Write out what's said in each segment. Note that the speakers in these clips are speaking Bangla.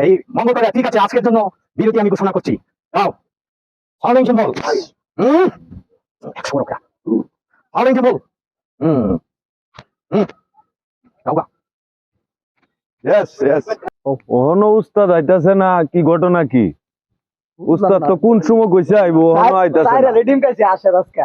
এই মঙ্গল করে ঠিক আছে আজকের জন্য বিরতি আমি ঘোষণা করছি। দাও। Following symbol hmm. একশো following symbol hmm. Hmm. Yes yes oh no উস্তাদ আইতাছে না? কি ঘটনা কি? উস্তাদ তো কোন সময় কইছে আইবো? ওহনো আইতাছে রেডিম কাছে আসে রাস্কা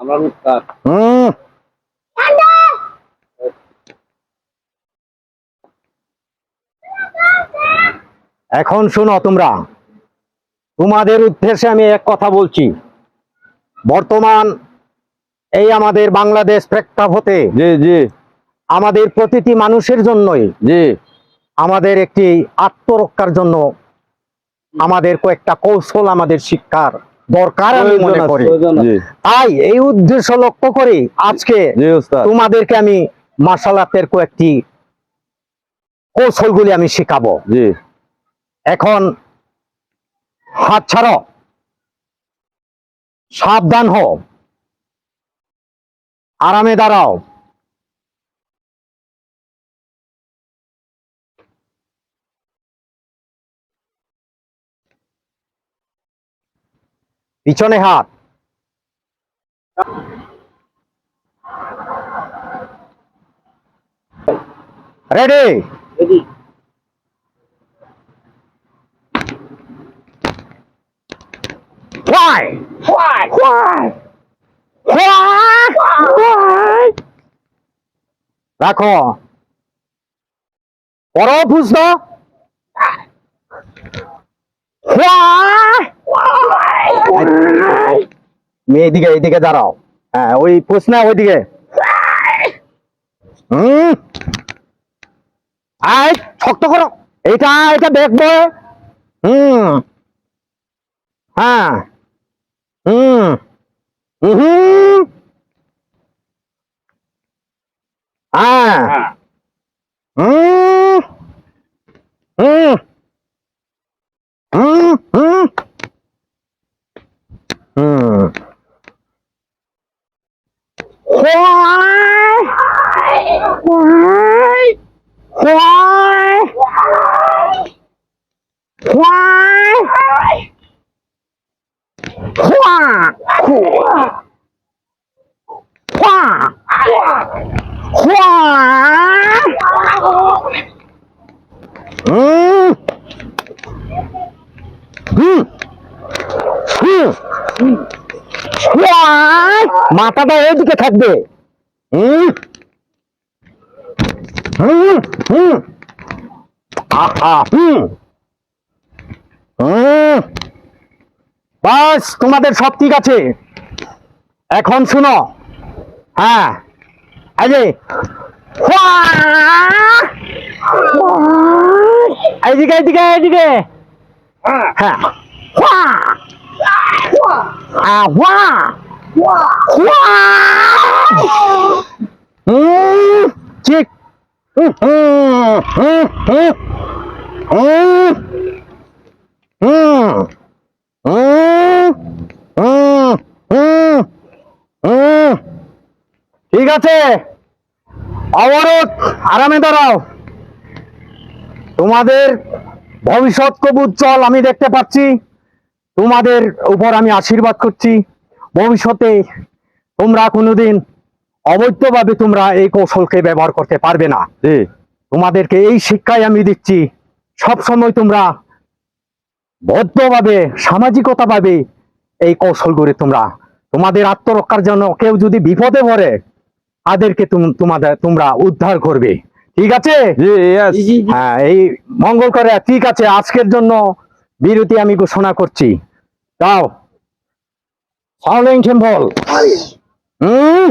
আমরা উস্তাদ হুম। এখন শোনো তোমরা। তোমাদের উদ্দেশ্যে আমি এক কথা বলছি। বর্তমান এই আমাদের বাংলাদেশ প্রেক্ষাপটে জি জি। আমাদের প্রতিটি মানুষের জন্যই জি। আমাদের একটি আত্মরক্ষার জন্য আমাদের কয়েকটা কৌশল আমাদের শিক্ষার দরকার আমি মনে করি। তাই এই উদ্দেশ্য লক্ষ্য করে আজকে তোমাদেরকে আমি মার্শাল আর্টের কয়েকটি কৌশলগুলি আমি শেখাবো। এখন হাত ছাড়ো। সাবধান হও। আরামে দাঁড়াও। পিছনে হাত ready Why? Why? Why? Why? Why? রাখো পরো প্রশ্ন মেয়ে এদিকে এদিকে দাঁড়াও। হ্যাঁ ওই প্রশ্ন ওইদিকে। হুম? আয় শক্ত করো। এটা এটা দেখব। হুম। হ্যাঁ। হুম। হুম হ্যাঁ। হুম। হুম। হুম হুম। হুম। ว้ายว้ายว้ายว้ายขวาขวาขวาขวาอืมอืมอืม মাথাটা এইদিকে থাকবে। হুম? হুম? হুম? আহা হুম? হুম? বাস তোমাদের সব ঠিক আছে? এখন শুনো। হ্যাঁ। এই যে। এইদিকে এইদিকে এইদিকে। হ্যাঁ। ঠিক আছে। অবরোধ আরামে দাঁড়াও। তোমাদের ভবিষ্যৎ খুব উজ্জ্বল আমি দেখতে পাচ্ছি। তোমাদের উপর আমি আশীর্বাদ করছি। ভবিষ্যতে তোমরা কোনোদিন অবৈধভাবে তোমরা এই কৌশলকে ব্যবহার করতে পারবে না। তোমাদেরকে এই শিক্ষাই আমি দিচ্ছি। সব সময় তোমরা বদ্ধভাবে সামাজিকতাভাবে এই কৌশলগুলি তোমরা। তোমাদের আত্মরক্ষার জন্য কেউ যদি বিপদে পড়ে তাদেরকে তুম- তোমাদের তোমরা উদ্ধার করবে। ঠিক আছে? হ্যাঁ এই মঙ্গল করে। ঠিক আছে আজকের জন্য বিরতি আমি ঘোষণা করছি দাও ফলোইং সিম্বল হুম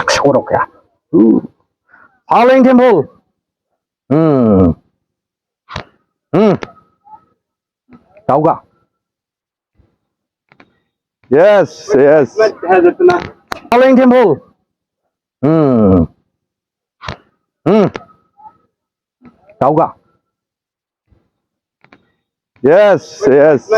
একশো Roca Following temple. Hmm. Hmm. যাও গা। Yes, yes. হ্যাঁ যেত না Following temple. Hmm. Hmm. যাও গা। Yes, yes.